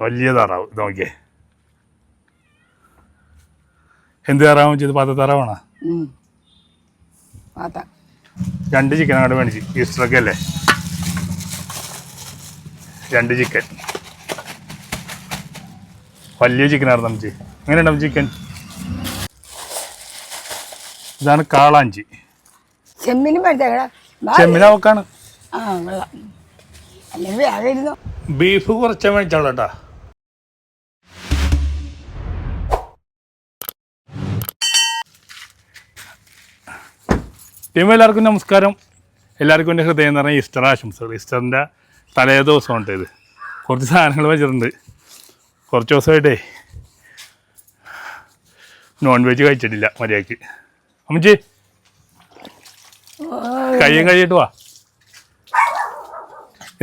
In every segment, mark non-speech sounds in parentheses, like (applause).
വലിയ താറാവ്. ഇത് നോക്കിയേ. എന്ത് താറാവും ചെയ്ത് പാത്ത താറാവാണോ. രണ്ട് ചിക്കൻ അങ്ങോട്ട് മേടിച്ച്. ഈസ്റ്ററൊക്കെ അല്ലേ? രണ്ട് ചിക്കൻ വലിയ ചിക്കനായിരുന്നു അമ്മച്ചി. എങ്ങനെയുണ്ട് അമ്മ ചിക്കൻ ഇതാണ് കാളാഞ്ചി. ചെമ്മിനും അവക്കാണ്. ബീഫ് കുറച്ച് മേടിച്ചോളൂ കേട്ടാ. ടീം എല്ലാവർക്കും നമസ്കാരം. എല്ലാവർക്കും എന്റെ ഹൃദയം എന്ന് പറഞ്ഞാൽ ഈസ്റ്റർ ആശംസകൾ. ഈസ്റ്ററിന്റെ തലേ ദിവസമുണ്ട് ഇത്. കുറച്ച് സാധനങ്ങൾ വെച്ചിട്ടുണ്ട്. കുറച്ച് ദിവസമായിട്ടേ നോൺ വെജ് കഴിച്ചിട്ടില്ല മര്യാദയ്ക്ക് അമ്മച്ചി കയ്യും കഴിയിട്ട് വാ.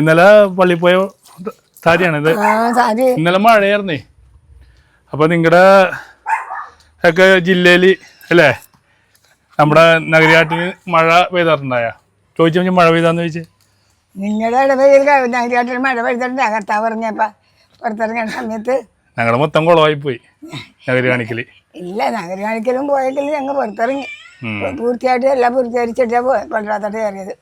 ഇന്നലെ പള്ളി പോയ സാരിയാണ് ഇത് ഇന്നലെ മഴയായിരുന്നേ. അപ്പോൾ നിങ്ങളുടെ ഒക്കെ ജില്ലയിൽ അല്ലേ? നമ്മുടെ നഗരിയാട്ടിന് മഴ പെയ്താറുണ്ടായ? ചോദിച്ചു മഴ പെയ്താന്ന് ചോദിച്ചേ. നിങ്ങളുടെ ഇടവയിൽ നഗരാട്ടിൽ മഴ പെയ്തിട്ടുണ്ട്. കർത്താവ് പറഞ്ഞപ്പ പുറത്തിറങ്ങുന്ന സമയത്ത് ഞങ്ങളുടെ മൊത്തം കുളമായി പോയി നഗരി കാണിക്കൽ. ഇല്ല നഗരി കാണിക്കലും പോയെങ്കിലും ഞങ്ങൾ പുറത്തിറങ്ങി. പൂർത്തിയായിട്ട് എല്ലാം പൂർത്തീകരിച്ചിട്ടാ കൊണ്ടുവന്നിട്ട് കയറിയത്.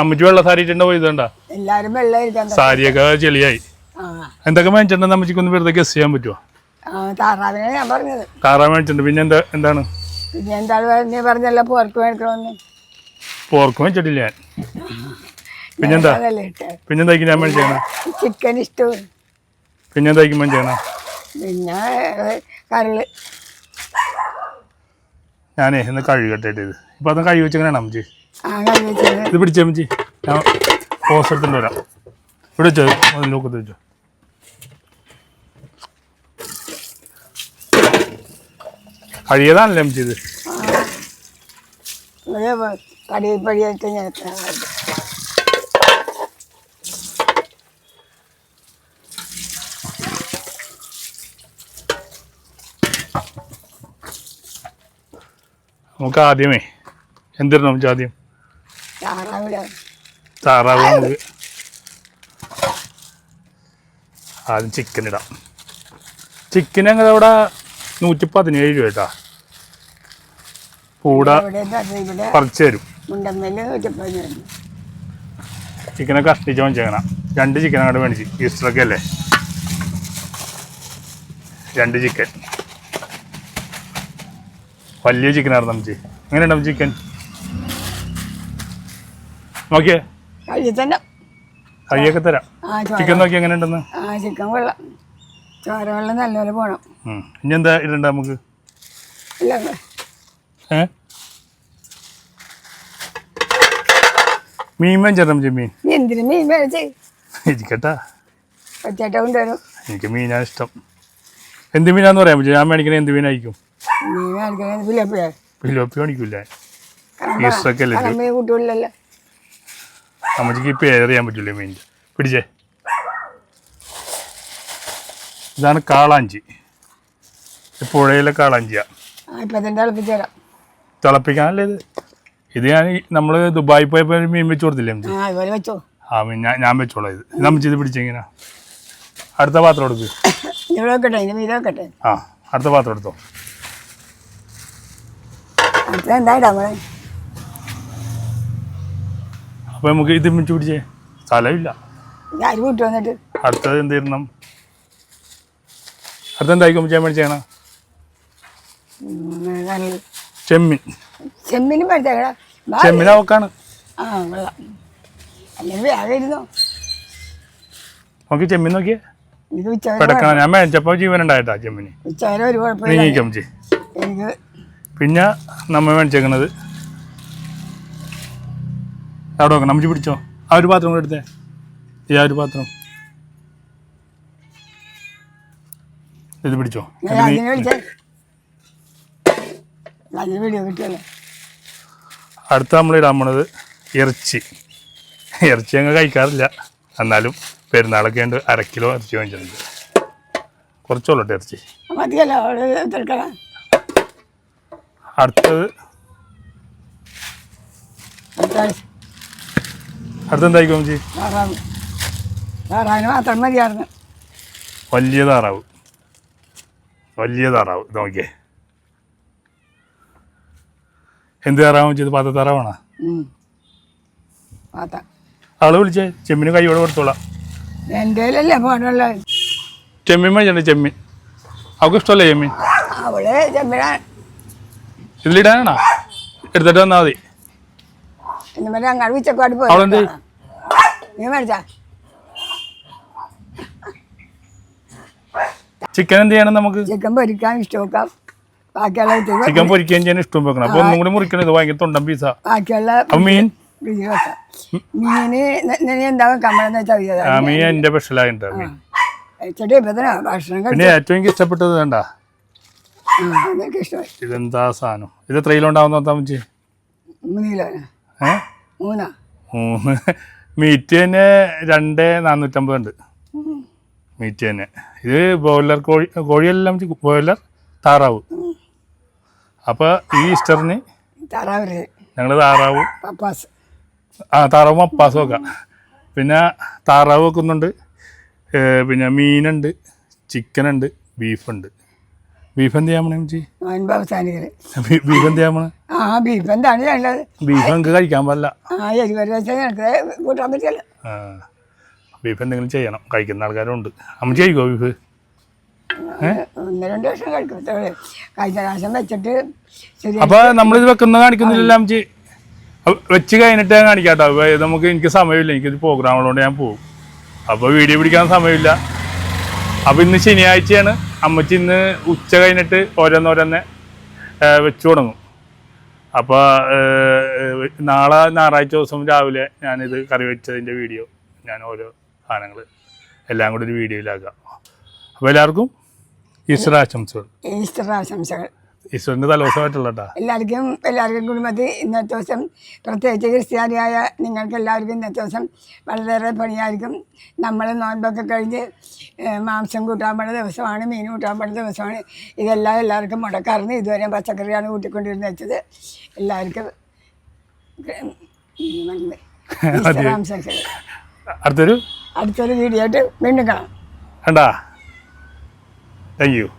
അമ്മച്ചി വെള്ള സാരി ഇട്ടുണ്ടോ പോയതുണ്ടാ എല്ലാരും വെള്ളം സാരിയൊക്കെ ചെളിയായി. ആ. എന്തൊക്കെ മേടിച്ചിട്ടുണ്ടെന്ന് അമ്മച്ചിക്ക് വെറുതെ ഗസ് ചെയ്യാൻ പറ്റുമോ ആ, താറാവിനെ ഞാൻ പറഞ്ഞത്. താറാ മേടിച്ചിട്ടുണ്ട്. പിന്നെ എന്താ എന്താണ്? പിന്നെ എന്താണ് നീ പറഞ്ഞല്ലോ പോർക്ക് മേടിക്കണമെന്ന്. പോർക്ക് മേടിച്ചിട്ടില്ല പിന്നെന്താ? പിന്നെന്തായിരിക്കും ഞാൻ മേടിച്ചേക്കണ ചിക്കൻ ഇഷ്ടവും പിന്നെന്താ മേടിച്ചേക്കണ പിന്നെ കരൾ ഞാനേ ഇന്ന് കഴുകട്ടെ ഇത്. ഇപ്പൊ അത് കഴുകി വെച്ചെങ്ങനെയാണ് അമ്മച്ചി. ഇത് പിടിച്ചേ അമ്മച്ചി. ഞാൻ പോസ് എടുത്തിട്ട് വരാം. ഇവിടെ വെച്ചോ ഒക്കത്ത് വെച്ചോ. അമ്മച്ചി ഇത്? കടിയിൽ പടിയായിട്ട് ഞാൻ നമുക്ക് ആദ്യമേ എന്തിരുന്നു നമുക്ക് ആദ്യം? താറാവ് നമുക്ക് ആദ്യം ചിക്കൻ ഇടാം. ചിക്കൻ അവിടെ നൂറ്റി പതിനേഴ് രൂപ കേട്ടാ ഇവിടെ പറിച്ചു തരും ചിക്കനെ കഷ്ടിച്ച് വെച്ചേക്കണം രണ്ട് ചിക്കൻ അങ്ങോട്ട് മേടിച്ച്. ഈസ്റ്ററൊക്കെ അല്ലേ? രണ്ട് ചിക്കൻ. വലിയ ചിക്കനായിരുന്നു അമ്മച്ചി. എങ്ങനെയുണ്ട് അമ്മ ചിക്കൻ? നോക്കിയേ. കഴിയൊക്കെ തരാം. ചിക്കൻ നോക്കി എങ്ങനെയുണ്ടെന്ന്? ചിക്കൻ വെള്ളം ചോര വെള്ളം നല്ലപോലെ പോകണം. ഇനി എന്താ ഇടണ്ട നമുക്ക്? ഏ? മീൻ മേടിച്ചേട്ടാ അമ്മച്ചി മീൻ നീ എന്തിനു മീൻ മേടിച്ച്? ഇരിക്കട്ടാ. കൊണ്ടുവരും എനിക്ക് മീനാണ് ഇഷ്ടം. എന്ത് മീനാന്ന് പറയാൻ പറ്റും ഞാൻ മേടിക്കണേ എന്ത് മീനായിരിക്കും? മീൻ പിലോപ്പി മേടിക്കില്ല? ഈസ്റ്ററൊക്കെ അല്ലേ അമ്മച്ചിക്ക് പേരറിയാൻ പറ്റില്ല മീനിന്റെ പിടിച്ചേ. ഇതാണ് കാളാഞ്ചി. പുഴയിലെ കളഞ്ചിയ ആ ഇപ്പം തന്നെ തിളപ്പിച്ച് തരാം. തിളപ്പിക്കാനല്ലേ ഇത്? ഇത് ഞാൻ നമ്മൾ ദുബായി പോയപ്പോൾ ഒരു മീൻ വെച്ച് കൊടുത്തില്ലേ ആ അതുപോലെ വെച്ചോ. ആ മീൻ ഞാൻ ഞാൻ വെച്ചോളാം ഇത്. ഇത് ഇത് പിടിച്ചെങ്ങനെ അടുത്ത പാത്രം എടുക്ക്. ഇവിടെ വെക്കട്ടെ ഇതിന്റെ മീൻ വെക്കട്ടെ. ആ അടുത്ത പാത്രം എടുത്തോ. അടുത്ത എന്താ ഇടാ നമ്മളെ അപ്പോൾ നമുക്ക് ഇത് മിനിറ്റ് പിടിച്ചേ. സ്ഥലമില്ല ആര് വന്നിട്ട്? അടുത്തത് എന്ത് തരണം? അടുത്ത എന്തായിരിക്കും അമ്മച്ചി മേടിച്ചേക്കണം? ഉം, കറി. ചെമ്മീൻ. ചെമ്മിനും പഠിച്ചേക്കടാ ചെമ്മീൻ അവക്കാണ്. ആ വെള്ളം അല്ലെങ്കിൽ വേറെ ഇരുന്നോ. നോക്കി ചെമ്മീൻ നോക്കിയേ. ഇത് ഉച്ചവരെ പെടക്കണം. ഞാൻ മേടിച്ചപ്പോൾ ജീവൻ ഉണ്ടായിട്ടാ ചെമ്മീന്. ഉച്ചവരെ ഒരു കുഴപ്പമില്ല. നീങ്ങിക്കാം അമ്മച്ചി. എനിക്ക് പിന്നെ നമ്മ മേടിച്ചേക്കണത്. അവിടെ നോക്കണം. അമ്മച്ചി പിടിച്ചോ. ആ ഒരു പാത്രം കൂടെ എടുത്തേ. ഈ ആ ഒരു പാത്രം. ഇത് പിടിച്ചോ. ഞാൻ അതിനെ വിളിച്ചേ. അതിന് വീഡിയോ കിട്ടിയല്ലോ അടുത്ത നമ്മൾ ഇടാൻ പോണത് ഇറച്ചി. ഇറച്ചി അങ്ങ് കഴിക്കാറില്ല. എന്നാലും പെരുന്നാളൊക്കെ ഉണ്ട് അര കിലോ ഇറച്ചി വാങ്ങിച്ചിട്ടുണ്ട്. കുറച്ചോളട്ടെ ഇറച്ചി. മതിയല്ലോ അടുത്തത് അടുത്ത ചേച്ചി താറാവിന് മാത്രം മതിയായിരുന്നു. വലിയ താറാവ് വലിയ താറാവ് നോക്കിയേ. എന്ത് താറാവും ചെയ്ത് പാത്ത താറാവാണോ. പാത്ത ആൾ വിളിച്ചേ ചെമ്മിന് കൈയോടെ കൊടുത്തോളാം. എന്റെ ചെമ്മീൻ മേടിച്ചിട്ടുണ്ട് ചെമ്മീൻ. അവൾക്ക് ഇഷ്ടമല്ലേ ചെമ്മീൻ? അവൾ ഇതിലിടാനാണോ എടുത്തിട്ട് വന്നാൽ മതി. എന്ന് പറഞ്ഞാൽ അങ്ങാട് ഉച്ചക്കാട് പോയി അവളെന്ത്? നീ മേടിച്ചാ. ചിക്കൻ എന്ത് ചെയ്യണം നമുക്ക്? ചിക്കൻ പൊരിക്കാൻ ഇഷ്ടമൊക്കാം ബാക്കിയുള്ള ചിക്കൻ പൊരിക്കുകയും ചെയ്യാൻ ഇഷ്ടം വെക്കണം. അപ്പൊ ഒന്നും കൂടി മുറിക്കണം ഇത് ഭയങ്കര തൊണ്ടൻ പീസ ബാക്കിയുള്ള മീൻ? മീന് ന- എന്താ കമ്മളെന്ന് വെച്ചാൽ ആ മീൻ എന്റെ മീൻ. പിന്നെ ഏറ്റവും എനിക്ക് ഇഷ്ടപ്പെട്ടത് വേണ്ട ഇതെന്താ സാധനം? ഇത് എത്ര കിലോ ഉണ്ടാവുന്ന മൂന്ന് മീറ്റ് തന്നെ രണ്ട് നാനൂറ്റമ്പത് ഉണ്ട്. മീറ്റ് തന്നെ. ഇത് ബോയിലർ കോഴി കോഴിയെല്ലാം ബോയിലർ താറാവ്. അപ്പോൾ ഈ ഈസ്റ്ററിന് ഞങ്ങൾ താറാവും. പപ്പാസ്. ആ താറാവും അപ്പാസും ഒക്കെ. പിന്നെ താറാവ് വെക്കുന്നുണ്ട്. പിന്നെ മീനുണ്ട് ചിക്കനുണ്ട് ബീഫുണ്ട്. ബീഫ് എന്ത് ചേച്ചി നോൻപ് ബീഫ് എന്ത് ആ ബീഫ് എന്താണ് വേണ്ടത് ബീഫ് നമുക്ക് കഴിക്കാൻ പാടില്ല. ആ കൂട്ടാൻ പറ്റില്ല. ബീഫ് എന്തെങ്കിലും ചെയ്യണം. കഴിക്കുന്ന ആൾക്കാരുണ്ട്. അമ്മ ചെയ്യോ ബീഫ്? ഒന്ന് രണ്ട് വർഷം കഴിക്കും ഇത്രേ. കഴിഞ്ഞ പ്രാവശ്യം വെച്ചിട്ട് അപ്പൊ നമ്മളിത് വെക്കുന്ന കാണിക്കുന്നില്ല അമ്മച്ചി? വെച്ച് കഴിഞ്ഞിട്ട് ഞാൻ കാണിക്കാട്ടോ. നമുക്ക് എനിക്ക് സമയമില്ല. എനിക്കൊരു പ്രോഗ്രാമുള്ളതുകൊണ്ട് ഞാൻ പോകും. അപ്പൊ വീഡിയോ പിടിക്കാൻ സമയമില്ല. അപ്പൊ ഇന്ന് ശനിയാഴ്ചയാണ്. അമ്മച്ചി ഇന്ന് ഉച്ച കഴിഞ്ഞിട്ട് ഓരോന്നോരോന്നെ വെച്ചു തുടങ്ങും. അപ്പോൾ നാളെ ഞായറാഴ്ച ദിവസം രാവിലെ ഞാനിത് കറി വെച്ചതിന്റെ വീഡിയോ ഞാൻ ഓരോ സാധനങ്ങൾ എല്ലാം കൂടി ഒരു വീഡിയോയിലാക്കാം അപ്പോൾ എല്ലാവർക്കും ഈസ്റ്റർ ആശംസകൾ ഈസ്റ്റർ ആശംസകൾ ഈശ്വരന്റെ തലവശമായിട്ടുള്ളട്ടാ എല്ലാവർക്കും എല്ലാവർക്കും കുടുംബത്തിൽ ഇന്നത്തെ ദിവസം പ്രത്യേകിച്ച് ക്രിസ്ത്യാനിയായ നിങ്ങൾക്ക് എല്ലാവർക്കും ഇന്നത്തെ ദിവസം വളരെയേറെ പണിയായിരിക്കും. നമ്മൾ നോൻപൊക്കെ കഴിഞ്ഞ് മാംസം കൂട്ടാൻ പറ്റുന്ന ദിവസമാണ് മീൻ കൂട്ടാൻ പറ്റുന്ന ദിവസമാണ്. ഇതെല്ലാം എല്ലാവർക്കും മുടക്കാറുണ്ട്. ഇതുവരെ പച്ചക്കറിയാണ് കൂട്ടിക്കൊണ്ടിരുന്ന വെച്ചത്. എല്ലാവർക്കും (laughs) അടുത്തൊരു? അടുത്തൊരു വീഡിയോ ആയിട്ട് വീണ്ടും കാണാം. കണ്ടാ? thank you